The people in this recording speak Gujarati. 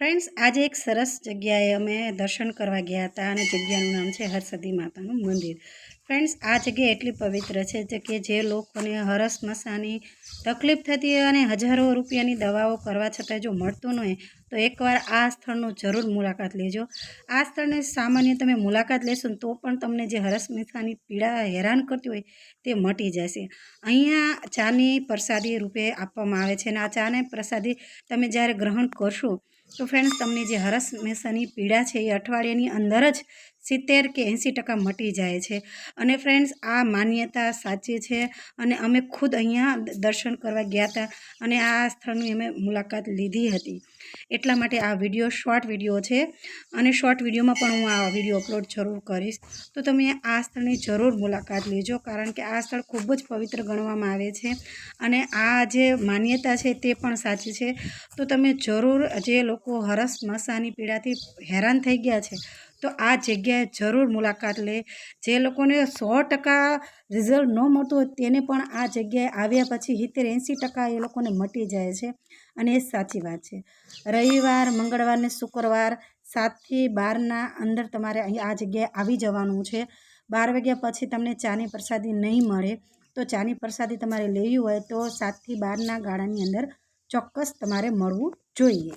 Friends આજે એક સરસ જગ્યાએ અમે દર્શન કરવા ગયા હતા અને જગ્યાનું નામ છે હરસદી માતાનું મંદિર. ફ્રેન્ડ્સ આ જગ્યા એટલી પવિત્ર છે કે જે લોકોને હરસ મસાની તકલીફ થતી હોય અને હજારો રૂપિયાની દવાઓ કરવા છતાં જો મળતું ન હોય, તો એકવાર આ સ્થળનું જરૂર મુલાકાત લેજો. આ સ્થળને સામાન્ય તમે મુલાકાત લેશો તો પણ તમને જે હરસ મસાની પીડા હેરાન કરતી હોય તે મટી જશે. અહીંયા ચાની પ્રસાદી રૂપે આપવામાં આવે છે અને આ ચાને પ્રસાદી તમે જ્યારે ગ્રહણ કરશો તો ફ્રેન્ડ્સ તમને જે હરસ મેસાની પીડા છે એ અઠવાડિયાની અંદર જ સિત્તેર કે એંસી ટકા મટી જાય છે. અને ફ્રેન્ડ્સ આ માન્યતા સાચી છે અને અમે ખુદ અહીંયા દર્શન કરવા ગયા હતા અને આ સ્થળની અમે મુલાકાત લીધી હતી. એટલા માટે આ વીડિયો શોર્ટ વીડિયો છે અને શોર્ટ વિડીયોમાં પણ હું આ વીડિયો અપલોડ જરૂર કરીશ. તો તમે આ સ્થળની જરૂર મુલાકાત લેજો કારણ કે આ સ્થળ ખૂબ જ પવિત્ર ગણવામાં આવે છે અને આ જે માન્યતા છે તે પણ સાચી છે. તો તમે જરૂર જે લોકો હરસ મસાની પીડાથી હેરાન થઈ ગયા છે તો આ જગ્યાએ જરૂર મુલાકાત લે. જે લોકોને સો ટકા રિઝલ્ટ ન મળતું હોય તેને પણ આ જગ્યાએ આવ્યા પછી સિત્તેર એંસી ટકા એ લોકોને મટી જાય છે અને એ સાચી વાત છે. રવિવાર, મંગળવાર ને શુક્રવાર સાતથી બારના અંદર તમારે અહીં આ જગ્યાએ આવી જવાનું છે. બાર વાગ્યા પછી તમને ચાની પ્રસાદી નહીં મળે તો ચાની પ્રસાદી તમારે લેવી હોય તો સાતથી બારના ગાળાની અંદર ચોક્કસ તમારે મળવું જોઈએ.